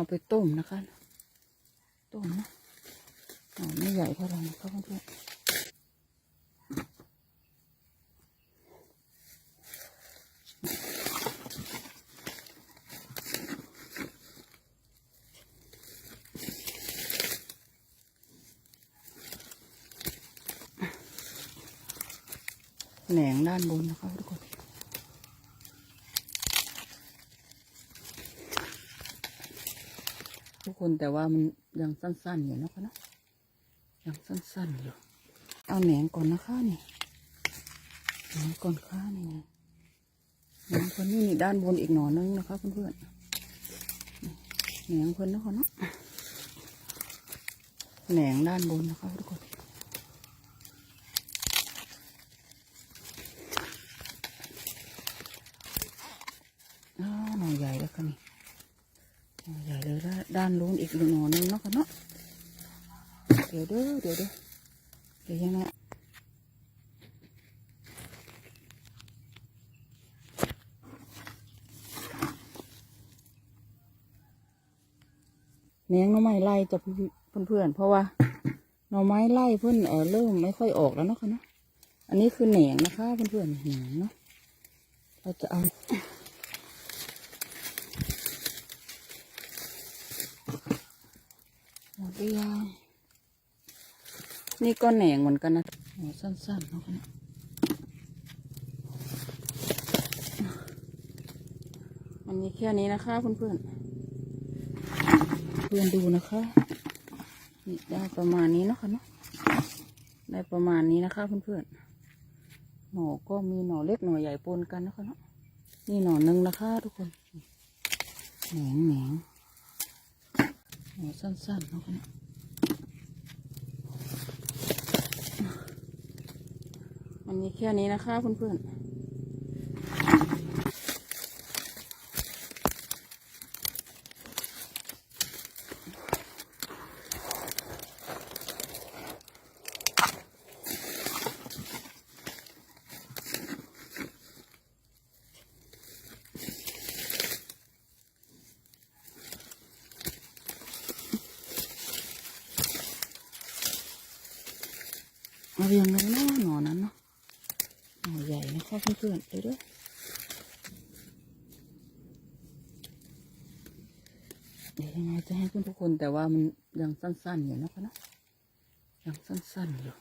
เอาไปต้มนะคะ ต้มนะไม่ใหญ่เท่าไหร่นะคะเพื่อนแหนงด้านบนนะคะทุกคน ทุก คนแต่ว่ามันยังสั้นๆอยู่นะคะนะยังสั้นๆอยู่ เอาแหนงก่อนนะคะนี่แหนงก่อนค่ะนี่แหนงคนนี้นี่ด้านบนอีกหน่อนึงนะคะเพื่อนๆแหนงคนนะคะเนาะแหนงด้านบนนะคะทุกคนอ้าวหน่อใหญ่แล้วค่ะนี่ ด้านด้านนู้นอีกหน่อนึงเนาะกันเนาะเดี๋ยวเด้อเดี๋ยวเด้อเดี๋ยวยังไงเนียงหน่อไม้ไล่จะเพื่อนๆเพราะว่าหน่อไม้ไล่เพื่อนเออเริ่มไม่ค่อยออกแล้วเนาะค่ะเนาะอันนี้คือแหนงนะคะเพื่อนๆแหนงเนาะเราจะเอา หมดหรือยังนี่ก็แหนงเหมือนกันนะโอ้สั้นๆเนาะคะเนี่ยอันนี้แค่นี้นะคะเพื่อนๆเพื่อนดูนะคะนี่ได้ประมาณนี้เนาะคะเนาะได้ประมาณนี้นะคะเพื่อนๆหน่อก็มีหน่อเล็กหน่อใหญ่ปนกันนะคะเนาะนี่หน่อหนึ่งนะคะทุกคนแหนงแหนง หัวสั้นๆเนาะคะเนี่ยอันนี้แค่นี้นะคะเพื่อนๆ เอาเรียงเลยนะหนอนั้นเนาะหนอใหญ่นะคะเพื่อนๆเดี๋ยวด้วยเดี๋ยวยังไงจะให้เพื่อนทุกคนแต่ว่ามันยังสั้นๆอยู่นะคะนะยังสั้นๆอยู่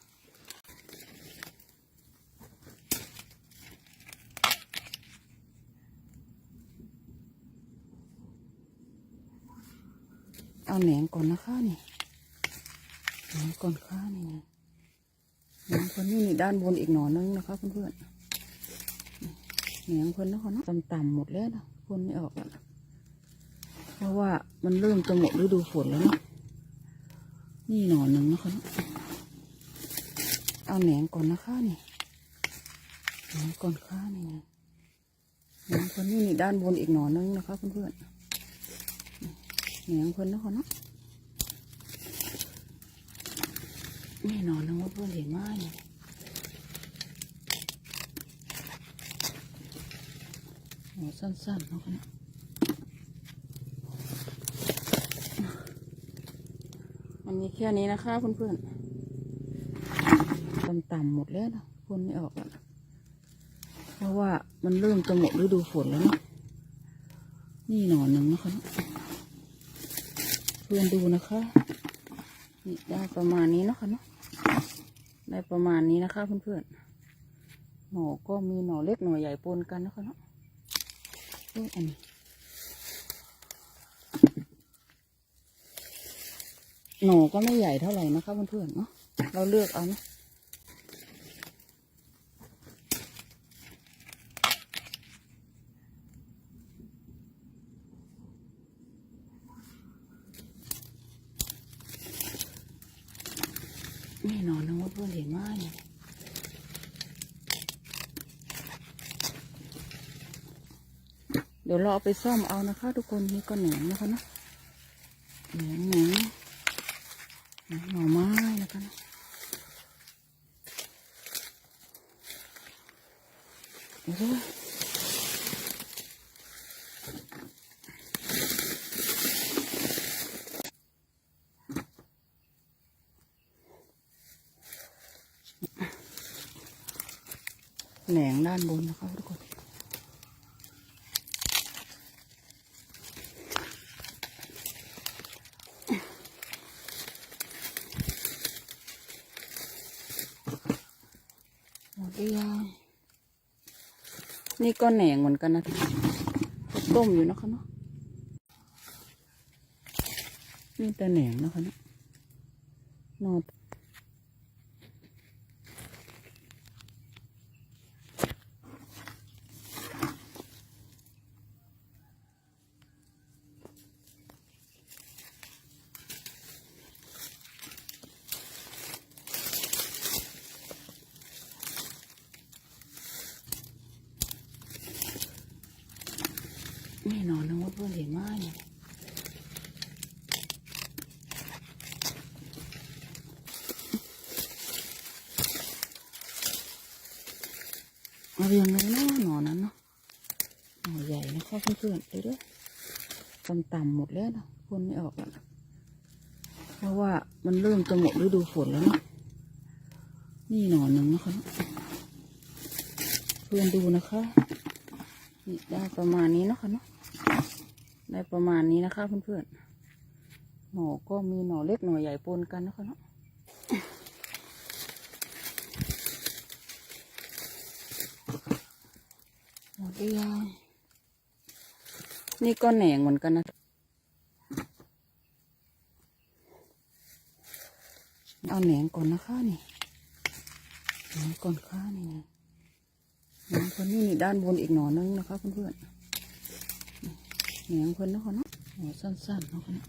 เอาแหนงก่อนนะคะนี่แหนงก่อนค่ะนี่แหน งคนนี้นี่ด้านบนอีกหน่อนึงนะคะเพื่อนๆแหนงคนนะคะเนาะต่ำๆหมดแล้วนะคนไม่ออกแล้วเพราะว่ามันเริ่มจะหมดฤดูฝนแล้วเนาะนี่หน่อหนึ่งนะคะเนาะเอาแหนงก่อนนะคะนี่แหนงก่อนค่ะนี่แหนงคนนี้นี่ด้านบนอีกหน่อนึงนะคะเพื่อนๆเหนียงเพิ่นนะคะเนาะ แน่นอนนะว่าเพื่อนเห็นมากเนี่ยโอ้สั้นๆเนาะค่ะเนาะอันนี้แค่นี้นะคะเพื่อนๆต่ำๆหมดแล้วนะคนไม่ออกแล้วเพราะว่ามันเริ่มจะหมดฤดูฝนแล้วเนาะนี่หน่อหนึ่งนะคะเนาะเพื่อนดูนะคะนี่ได้ประมาณนี้นะคะเนาะ ได้ประมาณนี้นะคะเพื่อนๆหน่อก็มีหน่อเล็กหน่อใหญ่ปนกันนะคะเนาะเอ้ยอันนี้หน่อก็ไม่ใหญ่เท่าไหร่นะคะเพื่อนๆเนาะเราเลือกเอานะ แน่นอนนะว่าเพื่อนเห็นมากเนี่ยเดี๋ยวเราเอาไปซ่อมเอานะคะ ทุกคนนี่ก็แหนงนะคะเนาะแหนงแหนงหนงหน่อไม้นะคะนะเดี๋ยว ด้านบนนะคะทุกคนหมดยังนี่ก็แหนงเหมือนกันนะต้มอยู่นะคะเนาะนี่แต่แหนงนะคะเนาะนอ นไม่นอนนะว่าเพื่อนเห็นมากเนี่ยเอาเรียงเลยนะหนอนนั้นเนาะหนอใหญ่นะคะเพื่อนๆเดี๋ยวด้วยต่ำๆหมดแล้วนะพ่นไม่ออกแล้วเพราะว่ามันเริ่มจะหมดฤดูฝนแล้วเนาะนี่หนอนหนึ่งนะคะเนาะเพื่อนดูนะคะนี่ได้ประมาณนี้นะคะเนาะ ได้ประมาณนี้นะคะเพื่อนๆหน่อก็มีหน่อเล็กหน่อใหญ่ปนกันนะคะเนาะหมดหรือยังนี่ก็แหน่งเหมือนกันนะเอาแหนงก่อนนะคะนี่แหนงก่อนค่ะนี่นะแหนงคนนี้นี่ด้านบนอีกหน่อนึงนะคะเพื่อนๆ แหนงเพิ่นนะค่ะเนาะหัวสั้นๆเนาะค่ะเนาะ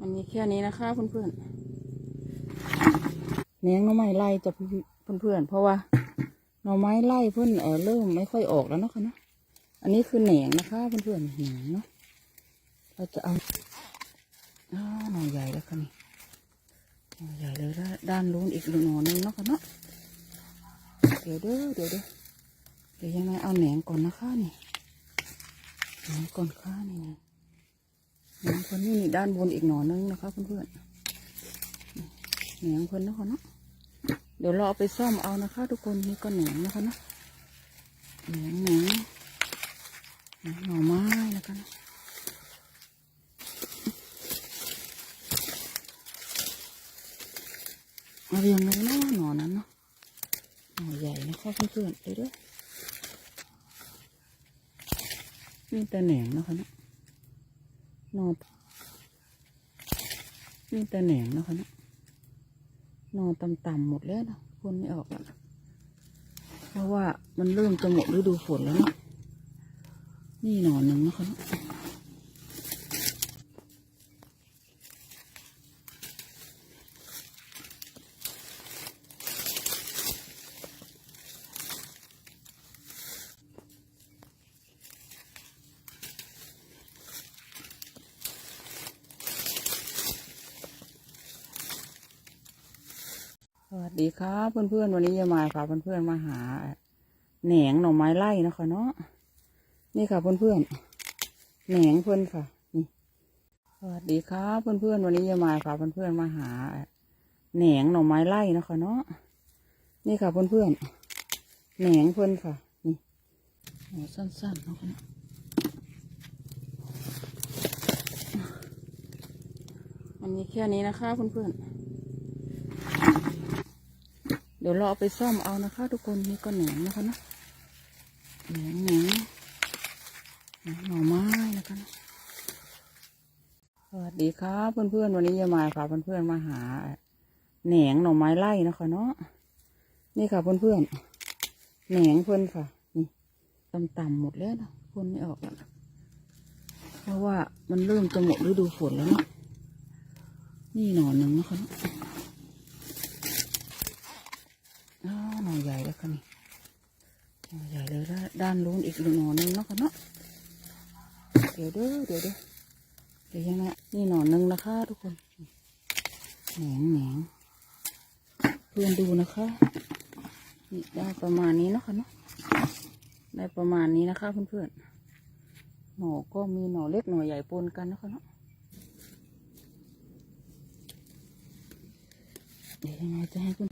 อันนี้แค่นี้นะคะเพื่อนๆแหนงน่องไม้ไล่จะเพื่อนๆเพราะว่าหน่อไม้ไล่เพื่อนเออเริ่มไม่ค่อยออกแล้วเนาะค่ะนะอันนี้คือแหนงนะคะเพื่อนๆแหนงเนาะเราจะเอาอ้าหน่อใหญ่แล้วค่ะนี่หน่อใหญ่เลยด้านด้านนู้นอีกหน่อนึงเนาะค่ะเนาะเดี๋ยวเด้อเดี๋ยวเด้อ ดี๋ยวยังไงเอาแหนงก่อนนะคะนี่แหนงก่อนค่ะนี่นะแหนงคนนี้นี่ด้านบนอีกหน่อนึงนะคะเพื่อนๆแหนงคนนะคะเนาะเดี๋ยวเราเอาไปซ่อมเอานะคะ ทุกคนนี่ก็แหนงนะคะเนาะแหนงแหนงหนงหน่อไม้นะคะเนะเรียงเลยนะหน่อนั้นเนาะหน่อใหญ่นะคะเพื่อนๆเดี๋ยวด้วย นี่แต่แหนงนะคะนะนอนนี่แต่แหนงนะคะนะนอนต่ำๆหมดแล้วนะคนไม่ออกแล้วนะเพราะว่ามันเริ่มจะหมดฤดูฝนแล้วเนาะนี่หนอนหนึ่งนะคะนะ สดีครับเพื่อนๆวันนี้จะมาพาเพื่อนๆมาหาแหนงหน่อไม้ไล่นะคะเนาะนี่ค่ะเพื่อนๆแหนงเพื่อนค่ะนี่สวัสดีครับเพื่อนๆวันนี้จะมาพาเพื่อนๆมาหาแหนงหน่อไม้ไล่นะคะเนาะนี่ค่ะเพื่อนๆแหนงเพื่อนค่ะนี่หัวสั้นๆนะคะอันนี้แค่นี้นะคะเพื่อนๆ เดี๋ยวเราเอาไปซ่อมเอานะคะ ทุกคนนี่ก็แหนงนะคะเนาะแหนงแหนงหนงหน่อไม้นะคะนะสวัสดีครับเพื่อนๆวันนี้จะมาพาเพื่อนๆมาหาแหนงหน่อไม้ไล่นะคะเนาะนี่ค่ะเพื่อนๆแหนงเพื่อนค่ะ นี่ต่ำๆหมดแล้วนะพ่นไม่ออกแล้วเพราะว่ามันเริ่มจะหมดฤดูฝนแล้วเนาะนี่หน่อหนึ่งนะคะเนาะ อ้าวหน่อ ใหญ่แล้วค่ะนี่หน่อใหญ่เลยด้านด้านนู้นอีกหน่อนึงเนาะค่ะเนาะเดี๋ยวเด้อเดี๋ยวเด้อเดี๋ยวยังไงนี่หน่อนึงนะคะทุกคนแหนงแหนงเพื่อนดูนะคะนี่ได้ประมาณนี้เนาะค่ะเนาะได้ประมาณนี้นะคะเพื่อนๆหน่อก็มีหน่อเล็กหน่อใหญ่ปนกันนะคะเนาะเดี๋ยวยังไงจะให้คุณ